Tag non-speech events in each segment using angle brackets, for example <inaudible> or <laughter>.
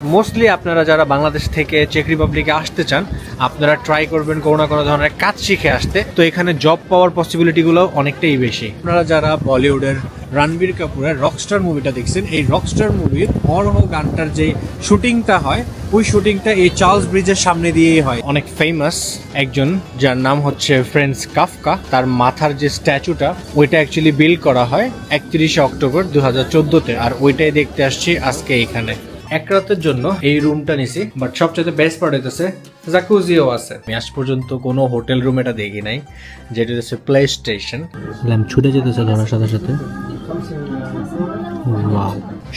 Mostly আপনারা যারা বাংলাদেশ থেকে চেক রিপাবলিকে আসতে চান, আপনারা ট্রাই করবেন কোনো না কোনো ধরনের কাজ শিখে আসতে। তো এখানে জব পাওয়ার পসিবিলিটিগুলো অনেকটাই বেশি। আপনারা যারা বলিউডের রণবীর কাপুরের রকস্টার মুভিটা দেখছেন, এই রকস্টার মুভির অরহ গানটার যে শুটিংটা হয়, ওই শুটিংটা এই চার্লস ব্রিজের সামনে দিয়েই হয়। অনেক ফেমাস একজন, যার নাম হচ্ছে ফ্রেন্ডস কাফকা তার মাথার যে স্ট্যাচুটা ওইটা অ্যাকচুয়ালি বিল্ড করা হয় একত্রিশে অক্টোবর দু হাজার চোদ্দোতে। আর ওইটাই দেখতে আসছি আজকে এখানে। এক রাতের জন্য এই রুমটা নিছি বাট সবচেয়ে বেস্ট পার্ট হইতেছে জাকুজিও আছে। আমি আজ পর্যন্ত কোনো হোটেল রুম এটা দেখি নাই যেটা হচ্ছে প্লে স্টেশন ছুটে যেতেছে ধরার সাথে সাথে।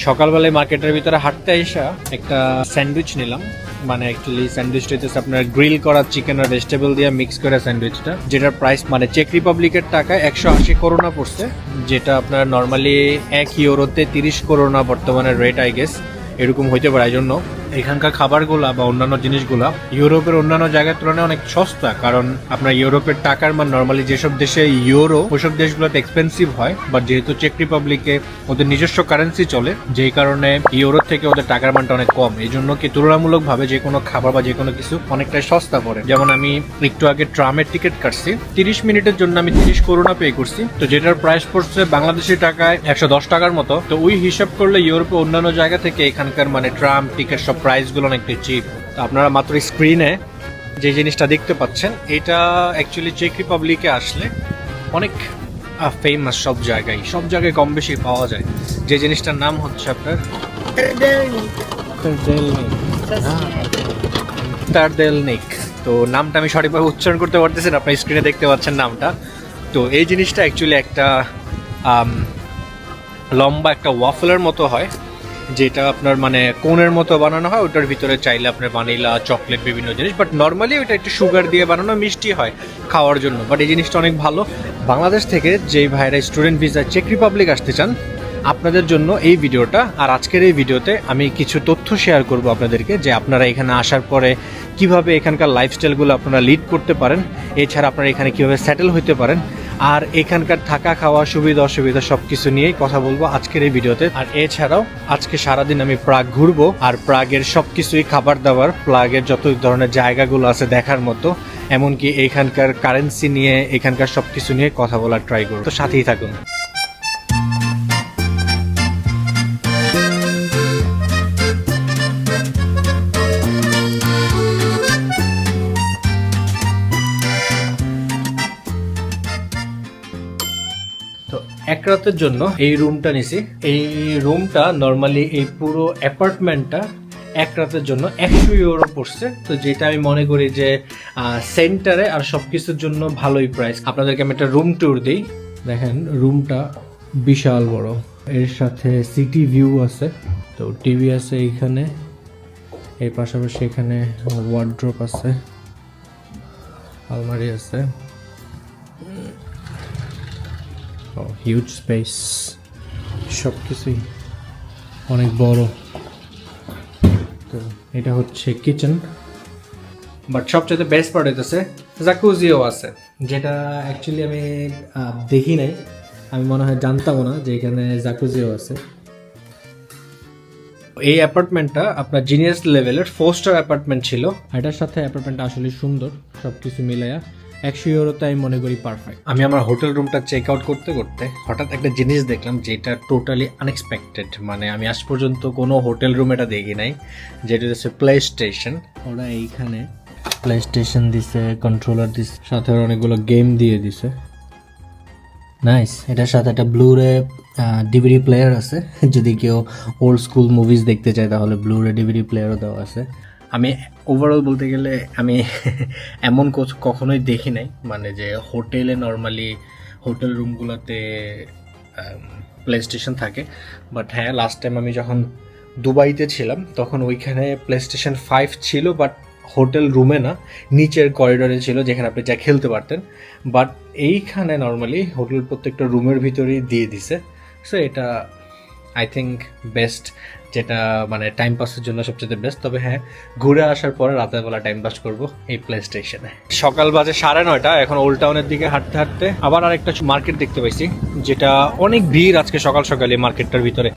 সকালবেলায় মার্কেটের ভিতরে হাঁটতে আইসা একটা স্যান্ডউইচ নিলাম মানে অ্যাকচুয়ালি স্যান্ডউইচটা হচ্ছে আপনার গ্রিল করা চিকেন আর ভেজিটেবল দিয়ে মিক্স করে স্যান্ডউইচটা যেটার প্রাইস মানে চেক রিপাবলিকের টাকায় একশো আশি করোনা পড়ছে যেটা আপনার নর্মালি এক ইউরোতে তিরিশ করোনা বর্তমানে রেট আই গেস এরকম হইতে পারে এই জন্য এখানকার খাবারগুলা বা অন্যান্য জিনিসগুলা ইউরোপের অন্যান্য জায়গার তুলনায় অনেক সস্তা, কারণ আপনার ইউরোপের টাকার মান নর্মালি যেসব দেশে ইউরো ওইসব দেশগুলোতে এক্সপেন্সিভ হয় বাট যেহেতু চেক রিপাবলিকে ওদের নিজস্ব কারেন্সি চলে, যেই কারণে ইউরো থেকে ওদের টাকার মানটা অনেক কম। এই জন্য কি তুলনামূলকভাবে যে কোনো খাবার বা যে কোনো কিছু অনেকটাই সস্তা পড়ে। যেমন আমি একটু আগে ট্রামের টিকিট কাটছি, তিরিশ মিনিটের জন্য আমি তিরিশ করোনা পে করছি, তো যেটার প্রাইস পড়ছে বাংলাদেশি টাকায় একশো দশ টাকার মতো, তো ওই হিসাব করলে ইউরোপে অন্যান্য জায়গা থেকে এখানকার মানে ট্রাম টিকিট সব প্রাইসগুলো অনেকটা চিপ তো আপনারা মাত্র স্ক্রিনে যে জিনিসটা দেখতে পাচ্ছেন, এটা অ্যাকচুয়ালি চেক রিপাবলিকে আসলে অনেক ফেমাস সব জায়গায়। সব জায়গায় কম বেশি পাওয়া যায়। যে জিনিসটার নাম হচ্ছে আপনার টারডেলনিক তো নামটা আমি সঠিকভাবে উচ্চারণ করতে পারতেছি না, আপনার স্ক্রিনে দেখতে পাচ্ছেন নামটা। তো এই জিনিসটা অ্যাকচুয়ালি একটা লম্বা একটা ওয়াফলের মতো হয়। যেটা আপনার মানে কোনের মতো বানানো হয়, ওটার ভিতরে চাইলে আপনার ভানিলা চকলেট, বিভিন্ন জিনিস বাট নর্মালি ওটা একটু সুগার দিয়ে বানানো মিষ্টি হয় খাওয়ার জন্য। বাট এই জিনিসটা অনেক ভালো। বাংলাদেশ থেকে যেই ভাইরা স্টুডেন্ট ভিসা চেক রিপাবলিক আসতে চান, আপনাদের জন্য এই ভিডিওটা আর আজকের এই ভিডিওতে আমি কিছু তথ্য শেয়ার করব আপনাদেরকে যে আপনারা এখানে আসার পরে কীভাবে এখানকার লাইফস্টাইলগুলো আপনারা লিড করতে পারেন। এছাড়া আপনারা এখানে কীভাবে সেটেল হতে পারেন। আর এখানকার থাকা খাওয়া, সুবিধা, অসুবিধা সবকিছু নিয়েই কথা বলব আজকের এই ভিডিওতে। আর এছাড়াও, আজকে সারাদিন আমি প্রাগ ঘুরবো আর প্রাগের সব কিছুই খাবার দাবার, প্রাগের যত ধরনের জায়গাগুলো আছে দেখার মতো, এমনকি এখানকার কারেন্সি নিয়ে, এখানকার সবকিছু নিয়ে কথা বলার ট্রাই করব। তো সাথেই থাকুন। এক রাতের জন্য এই রুমটা নিছি। এই রুমটা নর্মালি এই পুরো অ্যাপার্টমেন্টটা এক রাতের জন্য একশো ইউরো পড়ছে। তো যেটা আমি মনে করি যে সেন্টারে আর সব কিছুর জন্য ভালোই প্রাইস আপনাদেরকে আমি একটা রুম ট্যুর দিই। দেখেন রুমটা বিশাল বড়। এর সাথে সিটি ভিউ আছে। তো টিভি আছে এইখানে। এর পাশাপাশি এখানে ওয়ার্ড্রপ আছে। আলমারি আছে। হিউজ স্পেস সব কিছুই অনেক বড়। তো এটা হচ্ছে কিচেন বাট সবচেয়ে বেস্ট পার্ট হইতেছে জাকুজিও আছে। যেটা অ্যাকচুয়ালি আমি দেখি নাই। আমি মনে হয় জানতামও না যে এখানে জাকুজিও আছে। এই অ্যাপার্টমেন্টটা আপনার জিনিয়াস লেভেলের ফোর স্টার অ্যাপার্টমেন্ট ছিল। এটার সাথে অ্যাপার্টমেন্টটা আসলে সুন্দর সব কিছু মিলাইয়া। একশো ইউরোতে আমি মনে করি পারফেক্ট আমি আমার হোটেল রুমটা চেক আউট করতে করতে হঠাৎ একটা জিনিস দেখলাম যেটা টোটালি আনএক্সপেক্টেড মানে আমি আজ পর্যন্ত কোনো হোটেল রুম এটা দেখি নাই যেটা হচ্ছে প্লে স্টেশন ওরা এইখানে প্লে স্টেশন দিছে কন্ট্রোলার দিছে সাথে অনেকগুলো গেম দিয়ে দিছে। নাইস এটার সাথে একটা ব্লুরে ডিভিডি প্লেয়ার আছে। <laughs> যদি কেউ ওল্ড স্কুল মুভিজ দেখতে চায় তাহলে ব্লুরে ডিভিডি প্লেয়ারও দেওয়া আছে। আমি ওভারঅল বলতে গেলে আমি <laughs> এমন কোচ- কখনোই দেখি নাই। মানে যে হোটেলে নর্মালি হোটেল রুমগুলোতে প্লে স্টেশন থাকে। বাট হ্যাঁ লাস্ট টাইম আমি যখন দুবাইতে ছিলাম, তখন ওইখানে প্লে স্টেশন ফাইভ ছিল বাট হোটেল রুমে না, নিচের করিডোরে ছিল, যেখানে আপনি যা খেলতে পারতেন। বাট এইখানে নর্মালি হোটেল প্রত্যেকটা রুমের ভিতরেই দিয়ে দিছে। সো এটা আই থিঙ্ক বেস্ট যেটা মানে টাইম পাসের জন্য সবচেয়ে বেস্ট তবে হ্যাঁ ঘুরে আসার পরে রাতের বেলা টাইম পাস করব এই প্লে স্টেশনে সকাল বাজে সাড়ে নয়টা, এখন ওল্ড টাউনের দিকে হাঁটতে হাঁটতে আবার আরেকটা মার্কেট দেখতে পাইছি, যেটা অনেক ভিড় আজকে সকাল সকালে মার্কেটটার ভিতরে।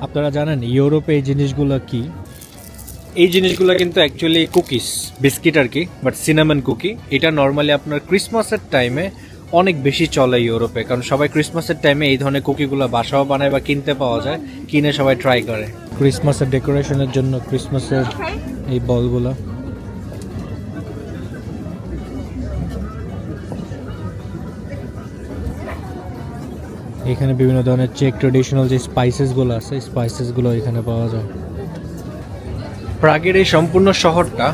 আপনারা জানেন ইউরোপে এই জিনিসগুলো কি? এই জিনিসগুলো কিন্তু অ্যাকচুয়ালি কুকিস বিস্কিট আর কি বাট সিনামন কুকি এটা নর্মালি আপনার ক্রিসমাসের টাইমে অনেক বেশি চলে ইউরোপে কারণ সবাই ক্রিসমাসের টাইমে এই ধরনের কুকিগুলো বাসাও বানায় বা কিনতে পাওয়া যায় কিনে সবাই ট্রাই করে। ক্রিসমাসের ডেকোরেশনের জন্য ক্রিসমাসের এই বলগুলো এখানে বিভিন্ন ধরনের চেক ট্রেডিশনাল যে স্পাইসেসগুলো আছে স্পাইসেসগুলো এখানে পাওয়া যায়। প্রাগের এই সম্পূর্ণ শহরটা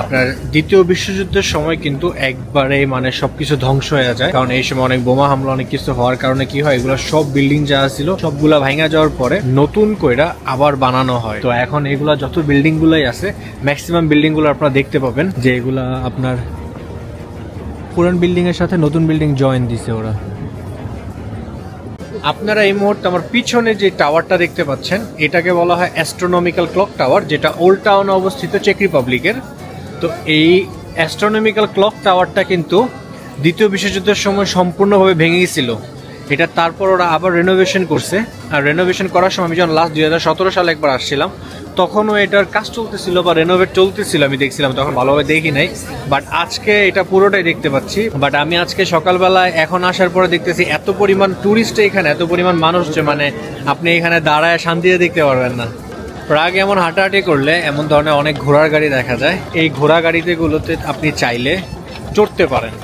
আপনার দ্বিতীয় বিশ্বযুদ্ধের সময় কিন্তু একবারে মানে সবকিছু ধ্বংস হয়ে যায়। কারণ এই সময় অনেক বোমা হামলা অনেক কিছু হওয়ার কারণে কি হয় এগুলো সব বিল্ডিং যা ছিল সবগুলা ভাঙা যাওয়ার পরে নতুন কইরা আবার বানানো হয়। তো এখন এগুলা যত বিল্ডিং গুলাই আছে ম্যাক্সিমাম বিল্ডিংগুলো আপনারা দেখতে পাবেন। যে এগুলা আপনার পুরান বিল্ডিং এর সাথে নতুন বিল্ডিং জয়েন দিছে ওরা। আপনারা এই মুহূর্তে আমার পিছনে যে টাওয়ারটা দেখতে পাচ্ছেন, এটাকে বলা হয় অ্যাস্ট্রোনমিক্যাল ক্লক টাওয়ার যেটা ওল্ড টাউনে অবস্থিত চেক রিপাবলিকের তো এই অ্যাস্ট্রোনমিক্যাল ক্লক টাওয়ারটা কিন্তু দ্বিতীয় বিশ্বযুদ্ধের সময় সম্পূর্ণভাবে ভেঙে গেছিল। এটা তারপর ওরা আবার রেনোভেশন করছে। আর রেনোভেশন করার সময় আমি যখন লাস্ট দুই হাজার সতেরো সালে একবার আসছিলাম, তখনও এটার কাজ চলতেছিল বা রেনোভেট চলতেছিল, আমি দেখছিলাম, তখন ভালোভাবে দেখি নাই। বাট আজকে এটা পুরোটাই দেখতে পাচ্ছি। বাট আমি আজকে সকালবেলায় এখন আসার পরে দেখতেছি এত পরিমাণ টুরিস্ট এখানে, এত পরিমাণ মানুষ যে মানে আপনি এখানে দাঁড়ায় শান্তিতে দেখতে পারবেন না। প্রাগ এমন হাঁটাহাঁটি করলে এমন ধরনের অনেক ঘোড়ার গাড়ি দেখা যায়। এই ঘোড়া গাড়িতে গুলোতে আপনি চাইলে চড়তে পারেন।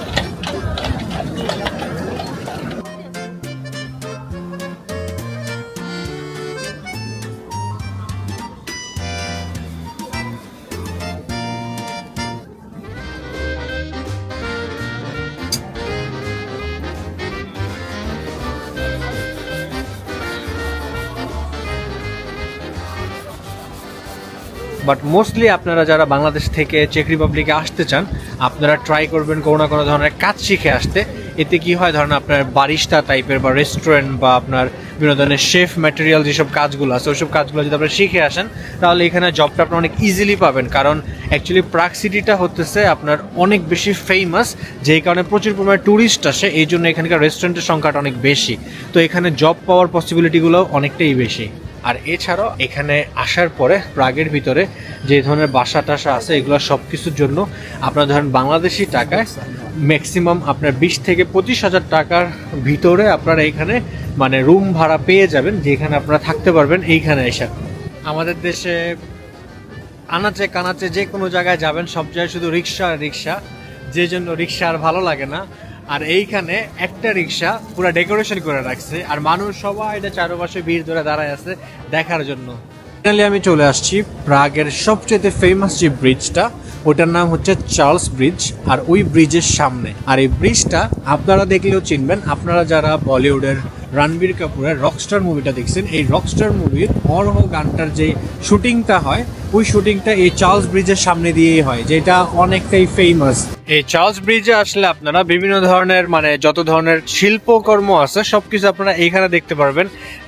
বাট মোস্টলি আপনারা যারা বাংলাদেশ থেকে চেক রিপাবলিকে আসতে চান, আপনারা ট্রাই করবেন কোনো না কোনো ধরনের কাজ শিখে আসতে। এতে কি হয়, ধরেন আপনার বারিস্তা টাইপের বা রেস্টুরেন্ট বা আপনার বিভিন্ন ধরনের শেফ ম্যাটেরিয়াল যেসব কাজগুলো আছে, ওইসব কাজগুলো যদি আপনারা শিখে আসেন, তাহলে এখানে জবটা আপনারা অনেক ইজিলি পাবেন। কারণ অ্যাকচুয়ালি প্রাক সিটিটা হতেছে আপনার অনেক বেশি ফেমাস যেই কারণে প্রচুর পরিমাণে ট্যুরিস্ট আসে এই জন্য এখানকার রেস্টুরেন্টের সংখ্যাটা অনেক বেশি। তো এখানে জব পাওয়ার পসিবিলিটিগুলো অনেকটাই বেশি। আর এছাড়াও এখানে আসার পরে প্রাগের ভিতরে যে ধরনের বাসা টাসা আছে, এগুলো সব কিছুর জন্য আপনার ধরেন বাংলাদেশি টাকায় ম্যাক্সিমাম আপনার বিশ থেকে পঁচিশ হাজার টাকার ভিতরে আপনারা এখানে মানে রুম ভাড়া পেয়ে যাবেন, যেখানে আপনারা থাকতে পারবেন এইখানে এসে। আমাদের দেশে আনাচে কানাচে যে কোনো জায়গায় যাবেন, সব জায়গায় শুধু রিক্সা আর রিক্সা। যে জন্য রিক্সা আর ভালো লাগে না। আর এইখানে একটা রিক্সা পুরো ডেকোরেশন করে রাখছে। আর মানুষ সবাই এটা চারপাশে ভিড় ধরে দাঁড়ায় আছে দেখার জন্য। ফাইনালি আমি চলে আসছি প্রাগের সবচেয়ে ফেমাস যে ব্রিজটা ওটার নাম হচ্ছে চার্লস ব্রিজ আর ওই ব্রিজের সামনে। আর এই ব্রিজটা আপনারা দেখলেও চিনবেন, আপনারা যারা বলিউডের রণবীর কাপুরের রকস্টার মুভিটা দেখছেন, এই রকস্টার মুভির অরহ গানটার যে শুটিংটা হয়, ওই শুটিংটা এই চার্লস ব্রিজের সামনে দিয়েই হয়, যেটা অনেকটাই ফেমাস এই চার্লস ব্রিজে আসলে আপনারা বিভিন্ন ধরনের মানে যত ধরনের শিল্পকর্ম আছে, সবকিছু আপনারা এখানে দেখতে পারবেন।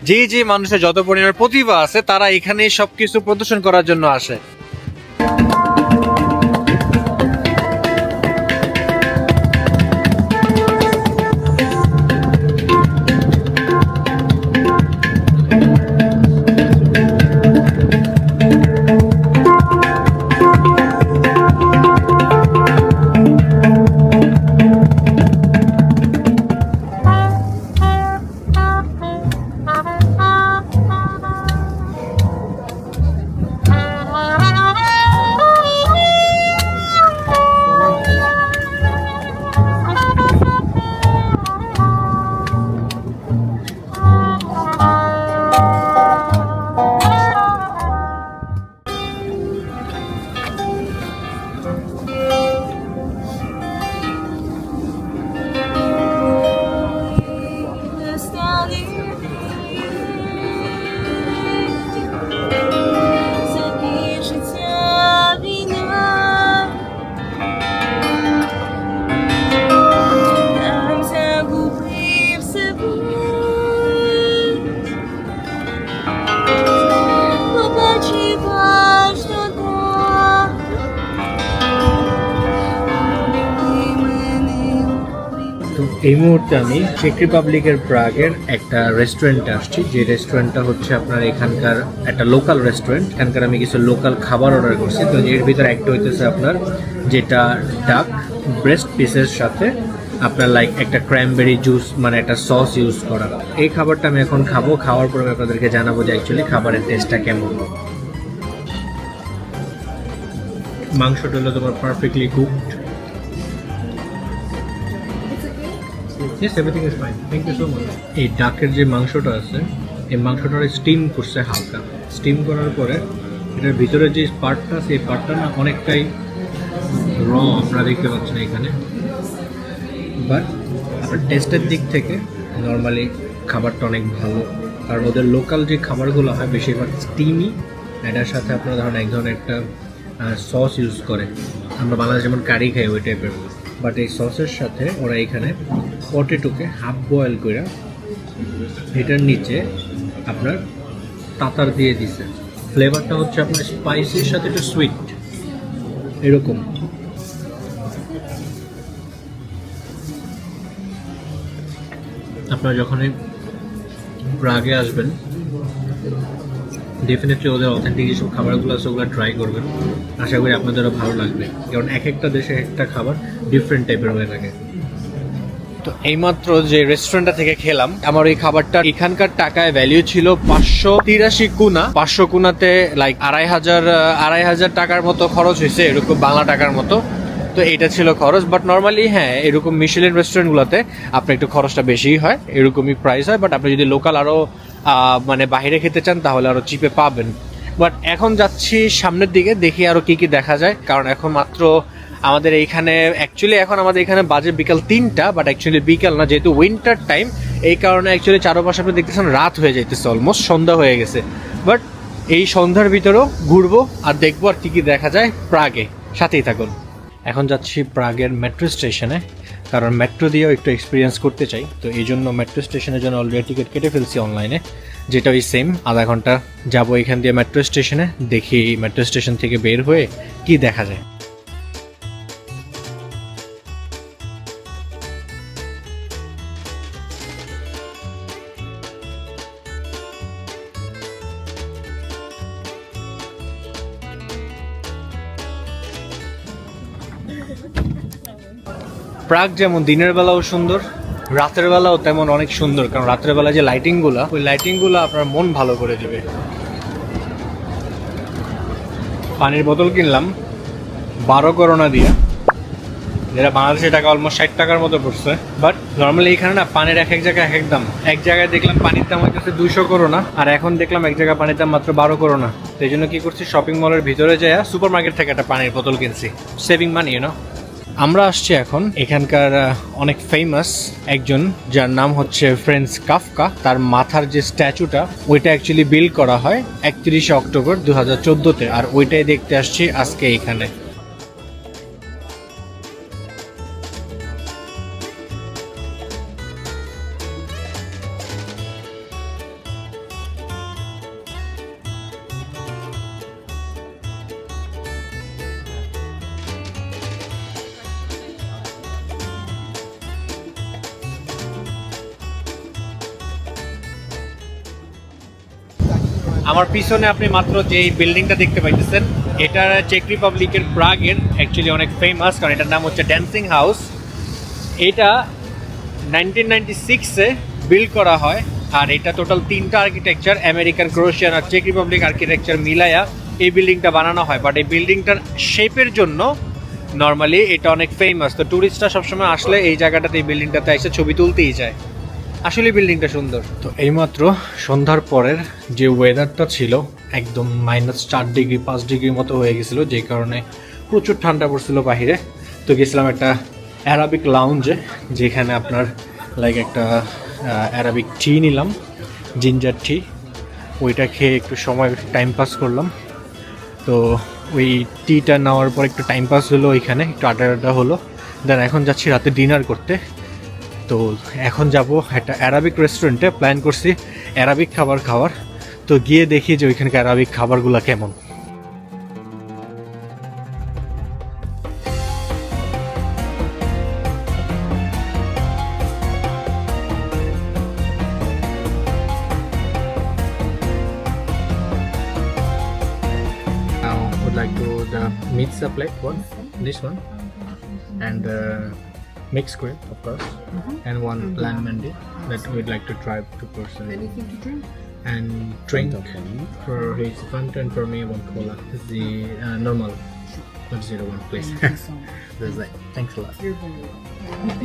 যে যে মানুষের যত পরিমাণ প্রতিভা আছে, তারা এখানেই সবকিছু প্রদর্শন করার জন্য আসে। এই মুহূর্তে আমি চেক রিপাবলিকের প্রাগের একটা রেস্টুরেন্টে আসছি। যে রেস্টুরেন্টটা হচ্ছে আপনার এখানকার একটা লোকাল রেস্টুরেন্ট এখানকার আমি কিছু লোকাল খাবার অর্ডার করছি। তো এর ভিতরে একটা হইতেছে আপনার যেটা ডাক ব্রেস্ট পিসের সাথে আপনার লাইক একটা ক্র্যামবেরি জুস মানে একটা সস ইউজ করা। এই খাবারটা আমি এখন খাব। খাওয়ার পর আমি আপনাদেরকে জানাব যে অ্যাকচুয়ালি খাবারের টেস্টটা কেমন। মাংসটা হলো তোমার perfectly cooked Yes, everything is fine. Thank you so much. এই ডাকের যে মাংসটা আছে এই মাংসটা স্টিম করছে হালকা। স্টিম করার পরে এটার ভিতরে যে পার্টটা সেই পার্টটা না অনেকটাই র আপনারা দেখতে পাচ্ছেন এখানে। বাট আপনার টেস্টের দিক থেকে নর্মালি খাবারটা অনেক ভালো। কারণ ওদের লোকাল যে খাবারগুলো হয় বেশিরভাগ স্টিমই এটার সাথে আপনারা ধরেন এক ধরনের একটা সস ইউজ করে। আমরা বাংলাদেশ যেমন কারি খাই ওই টাইপের বাট এই সসের সাথে ওরা এখানে পটেটোকে হাফ বয়েল করে এটার নিচে আপনার তাতার দিয়ে দিছে। ফ্লেভারটা হচ্ছে আপনার স্পাইসির সাথে একটু সুইট। এরকম। আপনারা যখনই প্রাগে আসবেন ডেফিনেটলি ওদের অথেন্টিক যেসব খাবারগুলো আছে, ওগুলো ট্রাই করবেন। আশা করি আপনাদেরও ভালো লাগবে। কারণ এক একটা দেশে একটা খাবার ডিফারেন্ট টাইপের হয়ে থাকে। তো এইমাত্র যে রেস্টুরেন্টটা থেকে খেলাম, আমার এই খাবারটা এখানকার টাকায় ভ্যালিউ ছিল পাঁচশো তিরাশি কুনা। পাঁচশো কুনাতে লাইক আড়াই হাজার আড়াই হাজার টাকার মতো খরচ হয়েছে, এরকম বাংলা টাকার মতো। তো এটা ছিল খরচ বাট নর্মালি হ্যাঁ এরকম মিশেলের রেস্টুরেন্টগুলোতে আপনার একটু খরচটা বেশিই হয়, এরকমই প্রাইস হয় বাট আপনি যদি লোকাল আরও মানে বাইরে খেতে চান, তাহলে আরও চিপে পাবেন। বাট এখন যাচ্ছি সামনের দিকে, দেখি আরও কি কি দেখা যায়, কারণ এখন মাত্র আমাদের এইখানে অ্যাকচুয়ালি এখন আমাদের এখানে বাজে বিকাল তিনটা বাট অ্যাকচুয়ালি বিকাল না, যেহেতু উইন্টার টাইম এই কারণে অ্যাকচুয়ালি চারপাশে আপনি দেখতেছেন রাত হয়ে যাইতেছে অলমোস্ট সন্ধ্যা হয়ে গেছে। বাট এই সন্ধ্যার ভিতরেও ঘুরবো, আর দেখব আর কি কি দেখা যায়, প্রাগে। সাথেই থাকুন। এখন যাচ্ছি প্রাগের মেট্রো স্টেশনে কারণ মেট্রো দিয়েও একটু এক্সপিরিয়েন্স করতে চাই। তো এই জন্য মেট্রো স্টেশনের জন্য অলরেডি টিকিট কেটে ফেলছি অনলাইনে যেটা ওই সেম আধা ঘণ্টা যাব এখান দিয়ে মেট্রো স্টেশনে দেখি মেট্রো স্টেশন থেকে বের হয়ে কি দেখা যায়। প্রাগ যেমন দিনের বেলাও সুন্দর, রাতের বেলাও তেমন অনেক সুন্দর, কারণ রাতের বেলা যে লাইটিংগুলো ওই লাইটিংগুলো আপনার মন ভালো করে দেবে। পানির বোতল কিনলাম, বারো করোনা দিয়ে। যেটা বাংলাদেশে টাকা অলমোস্ট ষাট টাকার মতো পড়ছে। বাট নর্মালি এখানে না পানির এক এক জায়গায় এক এক দাম। এক জায়গায় দেখলাম পানির দাম হইতেছে দুইশো করোনা, আর এখন দেখলাম এক জায়গায় পানির দাম মাত্র বারো করোনা। এই জন্য কি করছি শপিং মলের ভিতরে যায় সুপার মার্কেট থেকে একটা পানির বোতল কিনছি। সেভিং মানি ইউনো আমরা আসছি এখন এখানকার অনেক ফেমাস একজন, যার নাম হচ্ছে ফ্রেন্স কাফকা তার মাথার যে স্ট্যাচুটা ওইটা অ্যাকচুয়ালি বিল্ড করা হয় একত্রিশে অক্টোবর দু হাজার চোদ্দোতে। আর ওইটাই দেখতে আসছি আজকে এখানে। পিছনে আপনি মাত্র যে বিল্ডিংটা দেখতে পাইতেছেন, এটা চেক রিপাবলিকের প্রাগের অ্যাকচুয়ালি অনেক ফেমাস কারণ এটার নাম হচ্ছে ড্যান্সিং হাউস এটা নাইনটিন নাইনটি সিক্সে বিল্ড করা হয়, আর এটা টোটাল তিনটা আর্কিটেকচার আমেরিকান ক্রোশিয়ান আর চেক রিপাবলিক আর্কিটেকচার মিলায়া এই বিল্ডিংটা বানানো হয়। বাট এই বিল্ডিংটার শেপের জন্য নর্মালি এটা অনেক ফেমাস তো ট্যুরিস্টরা সবসময় আসলে এই জায়গাটাতে, এই বিল্ডিংটাতে এসে ছবি তুলতেই যায়। আসলে বিল্ডিংটা সুন্দর। তো এইমাত্র সন্ধ্যার পরের যে ওয়েদারটা ছিল, একদম মাইনাস চার ডিগ্রি পাঁচ ডিগ্রি মতো হয়ে গেছিল, যে কারণে প্রচুর ঠান্ডা পড়ছিল বাহিরে। তো গেছিলাম একটা অ্যারাবিক লাউঞ্জে যেখানে আপনার লাইক একটা অ্যারাবিক টি নিলাম জিঞ্জার টি ওইটা খেয়ে একটু সময় টাইম পাস করলাম। তো ওই টিটা নেওয়ার পর একটু টাইম পাস হলো ওইখানে, একটু আড্ডা আড্ডা হলো। দেন এখন যাচ্ছি রাতে ডিনার করতে। তো এখন যাব একটা অ্যারাবিক রেস্টুরেন্টে প্ল্যান করছি অ্যারাবিক খাবার খাওয়ার। তো গিয়ে দেখি যে ওইখানকার অ্যারাবিক খাবারগুলো কেমন। Like to the meat supply one this one and uh, mixed grill of course, mm-hmm. and one mm-hmm. lamb mandi that we'd like to try two person. Anything to drink? And drink for his Fanta and for me one cola. The uh, normal, not zero one please. There's like, thanks a lot. You're very welcome.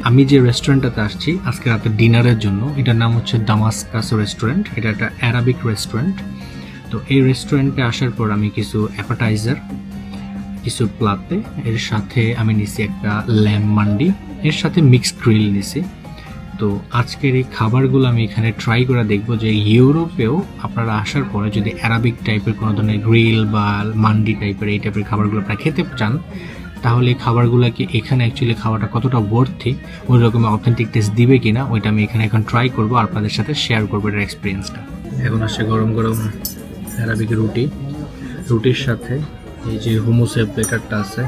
আমি যে রেস্টুরেন্টটাতে আসছি আজকে রাতে ডিনারের জন্য এটার নাম হচ্ছে দামাসকাস রেস্টুরেন্ট এটা একটা অ্যারাবিক রেস্টুরেন্ট তো এই রেস্টুরেন্টে আসার পর আমি কিছু অ্যাপাটাইজার কিছু প্লাতে এর সাথে আমি নিছি একটা ল্যাম মান্ডি এর সাথে মিক্সড গ্রিল নিছি। তো আজকের এই খাবারগুলো আমি এখানে ট্রাই করে দেখব যে ইউরোপেও আপনারা আসার পরে যদি অ্যারাবিক টাইপের কোনো ধরনের গ্রিল বা মান্ডি টাইপের এই টাইপের খাবারগুলো আপনারা খেতে চান, তাহলে এই খাবারগুলো কি এখানে অ্যাকচুয়ালি খাওয়াটা কতটা ওয়ার্থি ওই রকমের অথেন্টিক টেস্ট দিবে কিনা, ওইটা আমি এখানে এখন ট্রাই করব আপনাদের সাথে শেয়ার করব এটার এক্সপিরিয়েন্সটা এখন আসছে গরম গরম অ্যারাবিক রুটি। রুটির সাথে এই যে হুমুসের প্লেটারটা আছে,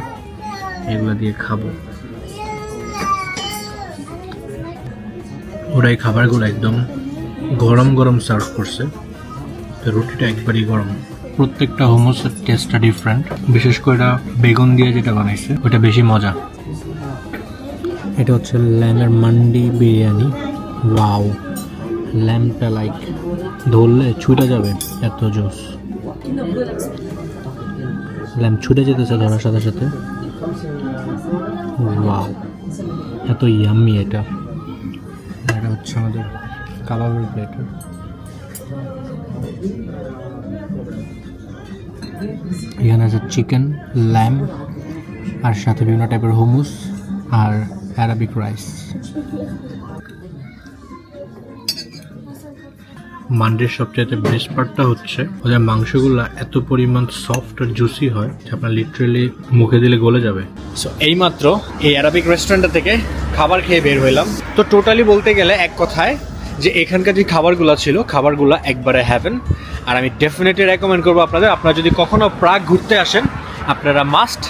এগুলো দিয়ে খাব। ওরা এই খাবারগুলো একদম গরম গরম সার্ভ করছে। তো রুটিটা একবারই গরম। প্রত্যেকটা হোমোসের টেস্টটা ডিফারেন্ট বিশেষ করে এটা বেগুন দিয়ে যেটা বানাইছে ওটা বেশি মজা। এটা হচ্ছে ল্যামের মান্ডি বিরিয়ানি। ওয়াও। ল্যাম্পটা লাইক ধরলে ছুটে যাবে এত জোস ল্যাম্প ছুটে যেতেছে ধরার সাথে সাথে। ওয়াও। এত ইয়াম্মি এটা। এটা হচ্ছে আমাদের কাবাবের প্লেট এখানে আছে চিকেন, ল্যাম, আর সাথে বিভিন্ন টাইপের হুমুস আর অ্যারাবিক রাইস। মান্ডের সবচেয়ে বেস্ট পার্টটা হচ্ছে ওদের মাংসগুলো এত পরিমাণ সফট আর জুসি হয় যে আপনার লিটারেলি মুখে দিলে গলে যাবে। সো এইমাত্র এই অ্যারাবিক রেস্টুরেন্টটা থেকে খাবার খেয়ে বের হইলাম। তো টোটালি বলতে গেলে এক কথায় যে এখানকার যে খাবারগুলো ছিল, খাবারগুলো একবারে হ্যাভেন আর আমি ডেফিনেটলি রেকমেন্ড করব আপনাদের, আপনারা যদি কখনো প্রাগ ঘুরতে আসেন, আপনারা মাস্ট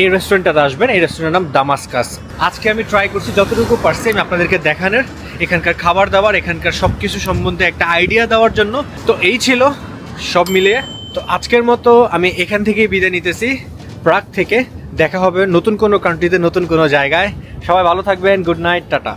এই রেস্টুরেন্টটাতে আসবেন। এই রেস্টুরেন্টের নাম দামাসকাস আজকে আমি ট্রাই করছি যতটুকু পারছি আমি আপনাদেরকে দেখানোর। এখানকার খাবার দাবার, এখানকার সব কিছু সম্বন্ধে একটা আইডিয়া দেওয়ার জন্য। তো এই ছিল সব মিলিয়ে। তো আজকের মতো আমি এখান থেকেই বিদায় নিতেছি। প্রাগ থেকে দেখা হবে নতুন কোনো কান্ট্রিতে নতুন কোনো জায়গায়। সবাই ভালো থাকবেন। Good night tata.